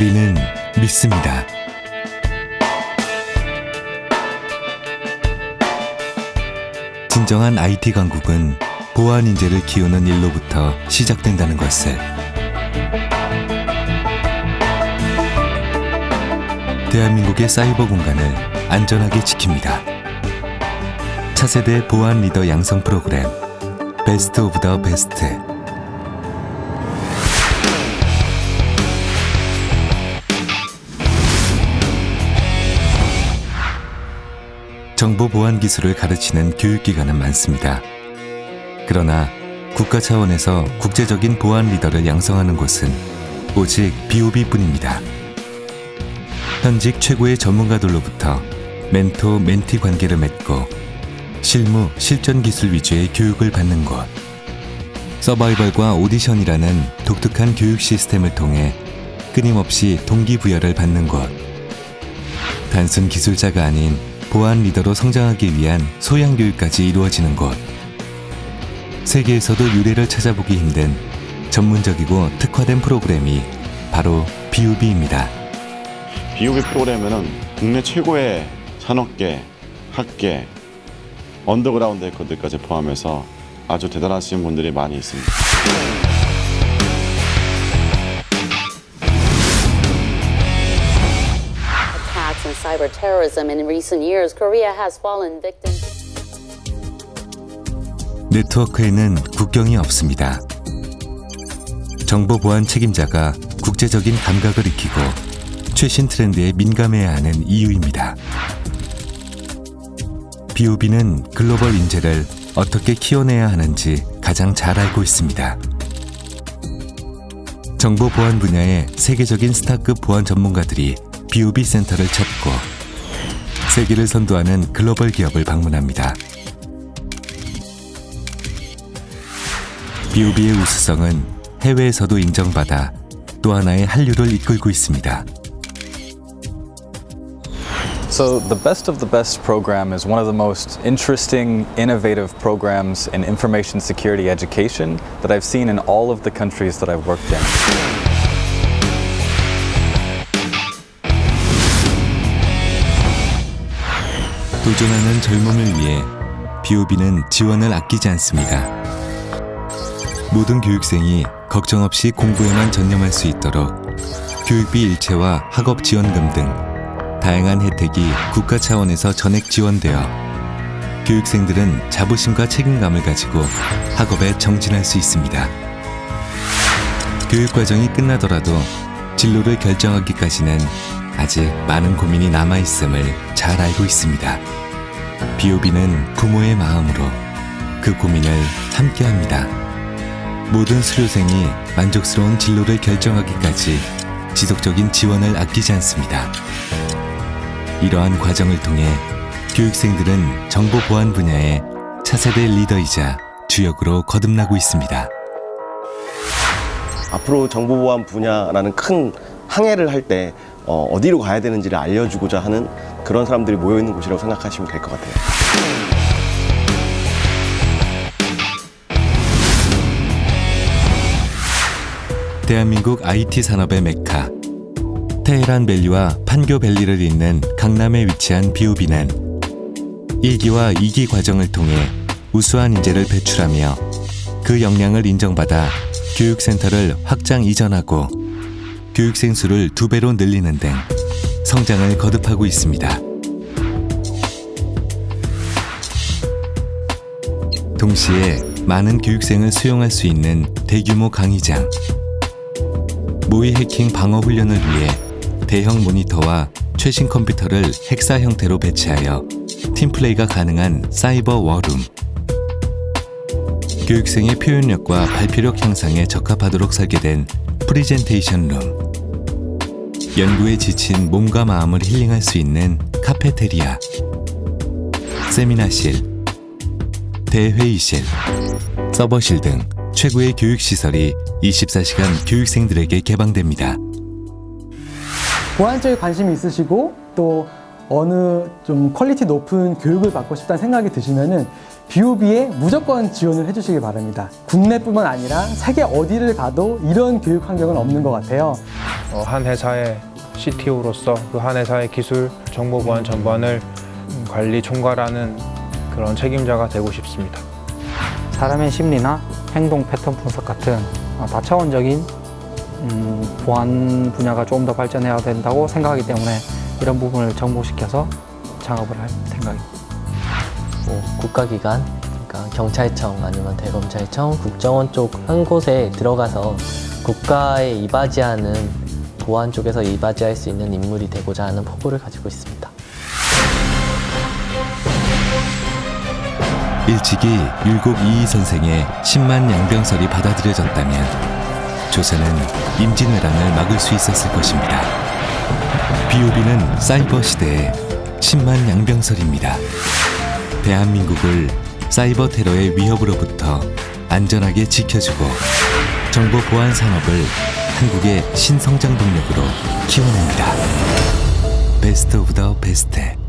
우리는 믿습니다. 진정한 IT 강국은 보안 인재를 키우는 일로부터 시작된다는 것을 대한민국의 사이버 공간을 안전하게 지킵니다. 차세대 보안 리더 양성 프로그램 베스트 오브 더 베스트 정보 보안 기술을 가르치는 교육기관은 많습니다. 그러나 국가 차원에서 국제적인 보안 리더를 양성하는 곳은 오직 BOB뿐입니다. 현직 최고의 전문가들로부터 멘토 멘티 관계를 맺고 실무 실전 기술 위주의 교육을 받는 곳. 서바이벌과 오디션이라는 독특한 교육 시스템을 통해 끊임없이 동기부여를 받는 곳. 단순 기술자가 아닌 보안 리더로 성장하기 위한 소양 교육까지 이루어지는 곳. 세계에서도 유례를 찾아보기 힘든 전문적이고 특화된 프로그램이 바로 BUB입니다. BUB 프로그램에는 국내 최고의 산업계, 학계, 언더그라운드 해커들까지 포함해서 아주 대단하신 분들이 많이 있습니다. Cyber terrorism. In recent years, Korea has fallen victim. 네트워크에는 국경이 없습니다. 정보 보안 책임자가 국제적인 감각을 익히고 최신 트렌드에 민감해야 하는 이유입니다. BOB는 글로벌 인재를 어떻게 키워내야 하는지 가장 잘 알고 있습니다. 정보 보안 분야의 세계적인 스타급 보안 전문가들이 BOB 센터를 찾고 세계를 선도하는 글로벌 기업을 방문합니다. BOB의 우수성은 해외에서도 인정받아 또 하나의 한류를 이끌고 있습니다. So, the Best of the Best program is one of the most interesting, innovative programs in information security education that I've seen in all of the countries that I've worked in. 도전하는 젊음을 위해 BOB는 지원을 아끼지 않습니다. 모든 교육생이 걱정 없이 공부에만 전념할 수 있도록 교육비 일체와 학업 지원금 등 다양한 혜택이 국가 차원에서 전액 지원되어 교육생들은 자부심과 책임감을 가지고 학업에 정진할 수 있습니다. 교육 과정이 끝나더라도 진로를 결정하기까지는 아직 많은 고민이 남아 있음을 잘 알고 있습니다. BOB는 부모의 마음으로 그 고민을 함께 합니다. 모든 수료생이 만족스러운 진로를 결정하기까지 지속적인 지원을 아끼지 않습니다. 이러한 과정을 통해 교육생들은 정보 보안 분야의 차세대 리더이자 주역으로 거듭나고 있습니다. 앞으로 정보보안 분야라는 큰 항해를 할 때 어, 디로 가야 되는지를 알려주고자 하는 그런 사람들이 모여있는 곳이라고 생각하시면 될 것 같아요. 대한민국 IT 산업의 메카 테헤란 밸리와 판교 밸리를 잇는 강남에 위치한 BOB는 1기와 2기 과정을 통해 우수한 인재를 배출하며 그 역량을 인정받아 교육센터를 확장 이전하고 교육생 수를 두 배로 늘리는 등 성장을 거듭하고 있습니다. 동시에 많은 교육생을 수용할 수 있는 대규모 강의장, 모의 해킹 방어 훈련을 위해 대형 모니터와 최신 컴퓨터를 핵사 형태로 배치하여 팀플레이가 가능한 사이버 워룸, 교육생의 표현력과 발표력 향상에 적합하도록 설계된 프리젠테이션 룸, 연구에 지친 몸과 마음을 힐링할 수 있는 카페테리아, 세미나실, 대회의실, 서버실 등 최고의 교육시설이 24시간 교육생들에게 개방됩니다. 보안 쪽에 관심이 있으시고 또 어느 좀 퀄리티 높은 교육을 받고 싶다는 생각이 드시면은 BOB에 무조건 지원을 해주시기 바랍니다. 국내뿐만 아니라 세계 어디를 가도 이런 교육 환경은 없는 것 같아요. 어, 한 회사의 CTO로서 그 한 회사의 기술, 정보 보안 전반을 음, 관리 총괄하는 그런 책임자가 되고 싶습니다. 사람의 심리나 행동 패턴 분석 같은 어, 다차원적인 음, 보안 분야가 조금 더 발전해야 된다고 생각하기 때문에 이런 부분을 접목시켜서 창업을 할 생각입니다. 뭐 국가기관, 그러니까 경찰청 아니면 대검찰청, 국정원 쪽 한 곳에 들어가서 국가에 이바지하는 보안 쪽에서 이바지할 수 있는 인물이 되고자 하는 포부를 가지고 있습니다. 일찍이 율곡 이희 선생의 10만 양병설이 받아들여졌다면 조선은 임진왜란을 막을 수 있었을 것입니다. 비오비는 사이버 시대의 10만 양병설입니다. 대한민국을 사이버 테러의 위협으로부터 안전하게 지켜주고 정보 보안 산업을 한국의 신성장 동력으로 키워냅니다. 베스트 오브 더 베스트